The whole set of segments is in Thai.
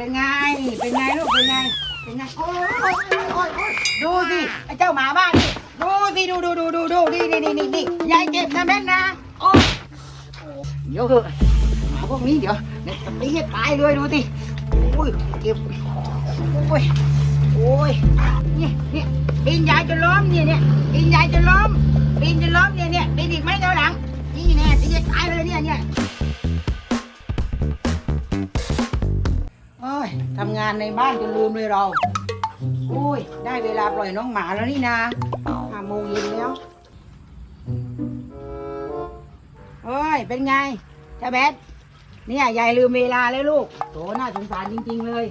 เป็นไง เป็นไงลูก เป็นไง เป็นไง โอ้ยโอ้ยโอ้ยโอ้ยดูสิไอ้เจ้าหมาบ้านนี่ดูสิดูดูดูดูดูนี่นี่นี่นี่นี่ยายเจ็บนะแม่นนะโอ้ยเดี๋ยวเถอะหมาพวกนี้เดี๋ยวเดี๋ยจะตีให้ตายเลยดูสิโอ้ยเจ็บโอ้ยโอ้ยเนี่ยเนี่ยปีนยายจนล้มเนี่ยเนี่ยปีนยายจนล้มปีนจนล้มเนี่ยเนี่ยปีนอีกไหมเดี๋ยวหลังนี่แน่ตีให้ตายเลยเนี่ยเนี่ย ทำงานในบ้านจนลืมเลยเรา โอ้ย ได้เวลาปล่อยน้องหมาแล้วนี่นะห้าโมงเย็นแล้วโอ้ย เป็นไงจ้าแบทเนี่ยยายลืมเวลาแล้วลูกโถน่าสงสารจริง ๆ เลย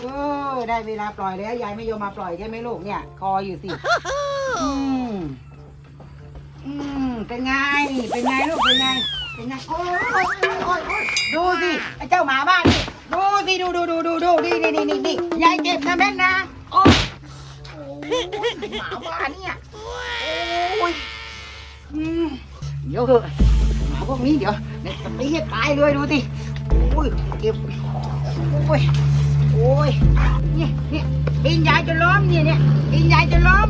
เออ ได้เวลาปล่อยแล้วยายไม่ยอมมาปล่อยใช่ไหมลูกเนี่ย คออยู่สิ อืม อืม เป็นไง เป็นไงลูก เป็นไง เป็นไง โอ้ยโอ้ยโอ้ยโอ้ยดูสิไอ้เจ้าหมาบ้านนี่ ดูสิดูดูดูดูดูนี่นี่นี่นี่นี่ยายเจ็บนะแม่นนะโอ้ยโอ้ยหมาบ้านเนี่ยโอ้ยอืมเดี๋ยวเถอะหมาพวกนี้เดี๋ยวเดี๋ยวจะตีให้ตายเลยดูสิโอ้ยเจ็บโอ้ยโอ้ยเนี่ยเนี่ยปีนยายจนล้มเนี่ยเนี่ยปีนยายจนล้ม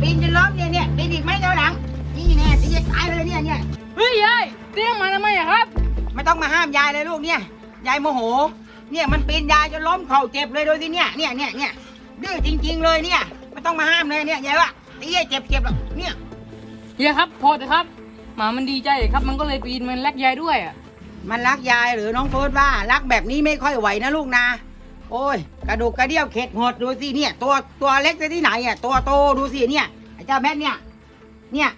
ปีนจนล้มเนี่ยเนี่ยปีนอีกไหมเดี๋ยวหลังนี่แน่ตีให้ตายเลยเนี่ยเนี่ยเฮ้ยยายเตี้ยงมาทำไมอะครับ ไม่ต้องมาห้ามยายเลยลูกเนี่ยยายโมโห เนี่ยมันปีนยายจนล้มเข่าเจ็บเลยดูสิเนี่ยเนี่ยเนี่ยเนี่ยดื้อจริง ๆ เลยเนี่ยไม่ต้องมาห้ามเลยเนี่ยยายว่าตีให้เจ็บเจ็บหรอกเนี่ยเฮียครับพอเถอะครับ หมามันดีใจครับ มันก็เลยปีนมันแลกยายด้วยอะมันรักยายหรือน้องโฟดว่ารักแบบนี้ไม่ค่อยไหวนะลูกนะ โอ้ย กระดูกกระเดี่ยวเข็ดหดดูสิเนี่ย ตัวตัวเล็กจะที่ไหนอะตัวโตดูสิเนี่ยไอ้เจ้าแม่เนี่ย เนี่ย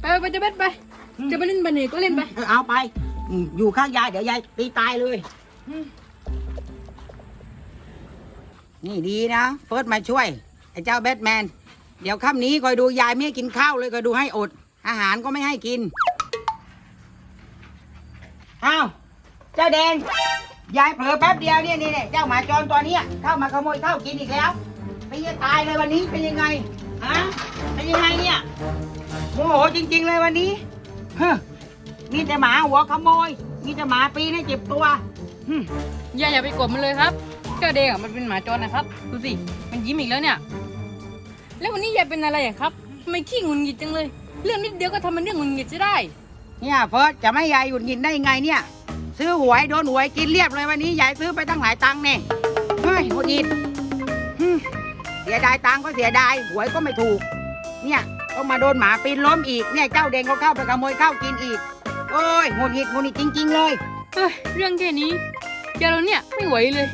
ไปไปจะเบ็ดไป จะไปเล่นบันเนก็เล่นไป เออเอาไปอืมอยู่ข้างยายเดี๋ยวยายตีตายเลยอืม นี่ดีนะ เฟิร์สมาช่วย ไอ้เจ้าแบทแมน เดี๋ยวค่ำนี้คอยดูยายไม่ให้กินข้าวเลยคอยดูให้อด อาหารก็ไม่ให้กิน อ้าว เจ้าแดง ยายเผลอแป๊บเดียวเนี่ยนี่เนี่ยเจ้าหมาจรตัวเนี้ยเข้ามาขโมยข้าวกินอีกแล้วไปจะตายเลยวันนี้เป็นยังไงฮะเป็นยังไงเนี่ยโมโหจริง ๆ เลยวันนี้เฮ้อมีแต่หมาหัวขโมย มีแต่หมาปีนให้เจ็บตัวหึยายอย่าไปกดมันเลยครับเจ้าเด็กอะมันเป็นหมาจรนะครับ ดูสิ มันยิ้มอีกแล้วเนี่ย แล้ววันนี้ยายเป็นอะไรอะครับทำไมขี้หงุนหงิดจังเลย เรื่องนิดเดียวก็ทำมันเรื่องหงุนหงิดจะได้ เนี่ยเฟิร์สจะไม่ยายหยุดกินได้ไงเนี่ย ซื้อหวยโดนหวยกินเรียบเลยวันนี้ยายซื้อไปตั้งหลายตังค์เนี่ยเฮ้ยหงุดหงิดหึเสียดายตังค์ก็เสียดายหวยก็ไม่ถูก เนี่ยต้องมาโดนหมาปีนล้มอีกเนี่ยเจ้าเด้งก็เข้าไปขโมยข้าวกินอีก โอ้ยหงุดหงิดหงุดหงิดจริง ๆ เลยเฮ้ยเรื่องแค่นี้ยาเราเนี่ยไม่ไหวเลย